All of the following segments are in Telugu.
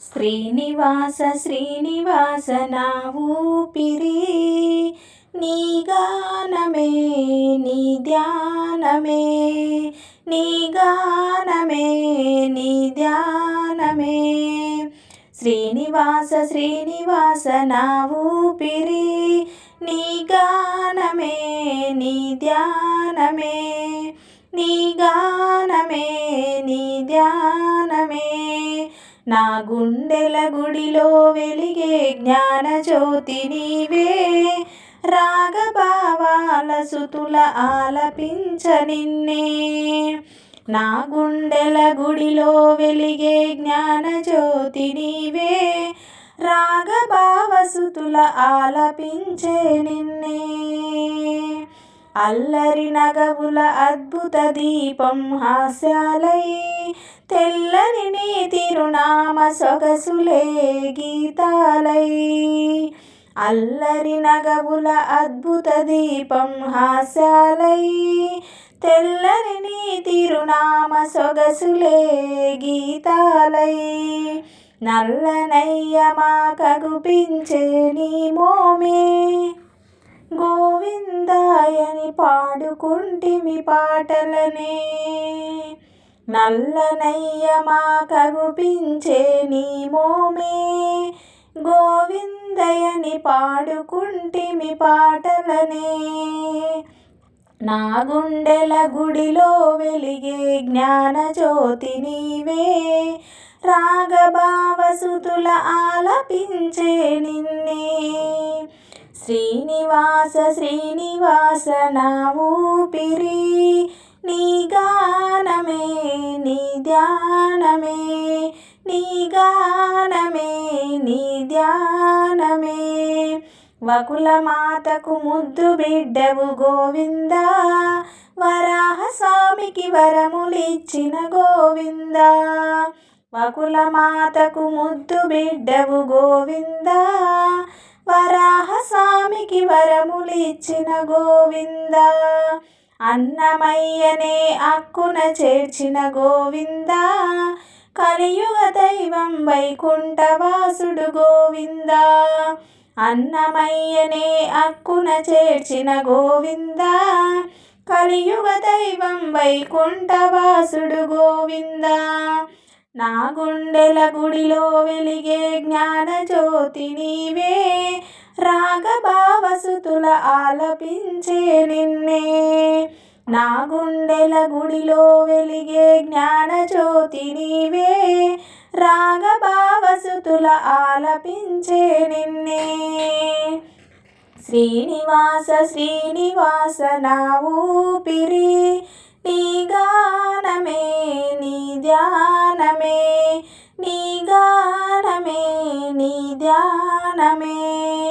శ్రీనివాస శ్రీనివాస నా ఊపిరి. నీ గానమే నీ ధ్యానమే. నీ గానమే నీ ధ్యానమే. శ్రీనివాస శ్రీనివాస నా ఊపిరి. నీ గానమే నీ ధ్యానమే. నీ గానమే నా గుండెల గుడిలో వెలిగే జ్ఞానజ్యోతి నీవే. రాగభావాల సుతుల ఆలపించ నిన్నే. నా గుండెల గుడిలో వెలిగే జ్ఞానజ్యోతి నీవే. రాగభావ సుతుల ఆలపించే నిన్నే. అల్లరి నగవుల అద్భుత దీపం హాస్యాలై తెల్లని నీ తిరునామ సొగసులే గీతాలై. అల్లరి నగవుల అద్భుత దీపం హాస్యాలై తెల్లని నీ తిరునామ సొగసులే గీతాలై. నల్లనయ్య మా కగుపించే నీ మోమే పాడుకుంటిమి పాటలనే. నల్లనయ్య మా కగుపించే నీ మోమే. గోవిందయని పాడుకుంటిమి పాటలనే. నా గుండెల గుడిలో వెలిగే జ్ఞానజ్యోతి నీవే. రాగభావసుతుల ఆలపించే నిన్నే. శ్రీనివాస శ్రీనివాస నా ఊపిరి నీ గానమే నీ ధ్యానమే నీ గానమే నీ ధ్యానమే. వకుల మాతకు ముద్దు బిడ్డవు గోవింద వరాహస్వామికి వరములిచ్చిన గోవింద. వకుల మాతకు ముద్దు బిడ్డవు గోవింద వరాహస్వామికి వరములిచ్చిన గోవింద. అన్నమయ్యనే అక్కున చేర్చిన గోవింద. కలియుగ దైవం వైకుంఠవాసుడు గోవింద. అన్నమయ్యనే అక్కున చేర్చిన గోవింద. కలియుగ దైవం వైకుంఠవాసుడు గోవింద. నా గుండెల గుడిలో వెలిగే జ్ఞానజ్యోతి నీవే. రాగభావసుతుల ఆలపించే నిన్నే. నా గుండెల గుడిలో వెలిగే జ్ఞానజ్యోతి నీవే. రాగభావసుతుల ఆలపించే నిన్నే. శ్రీనివాస శ్రీనివాస నా ఊపిరి నీ గానమే నీ ధ్యానమే. నీ గానమే నీ ధ్యానమే.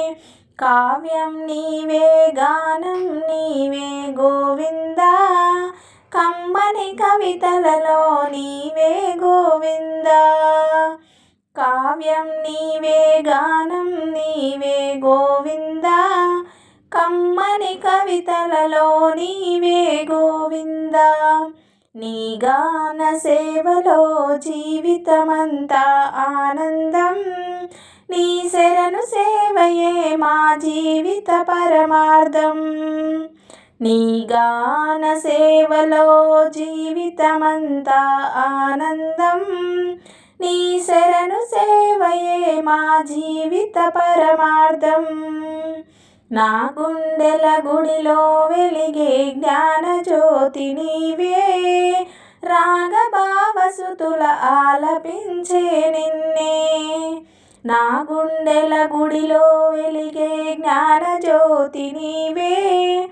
కావ్యం నీవే గానం నీవే గోవింద. కమ్మని కవితలలో నీవే గోవింద. కావ్యం నీవే గానం నీవే గోవింద. కమ్మని కవితలలో నీవే గోవింద. నీ గాన సేవలో జీవితమంతా ఆనందం. నీ శరణు సేవయే మా జీవిత పరమార్థం. నీ గాన సేవలో జీవితమంతా ఆనందం. నీ శరణు సేవయే మా జీవిత పరమార్థం. నా గుండెల గుడిలో వెలిగే జ్ఞాన జ్యోతి నీవే. రాగభావసుతుల ఆలపించే నిన్నే. నా గుండెల గుడిలో వెలిగే జ్ఞానజ్యోతి నీవే.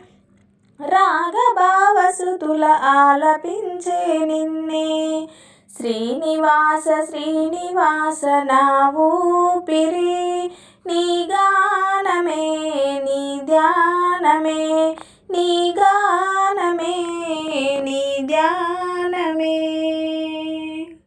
రాగభావసుతుల ఆలపించే నిన్నే. శ్రీనివాస శ్రీనివాస నా ఊపిరి నీ గానమే నీ ధ్యానమే నీ గానమే నీ ధ్యానమే.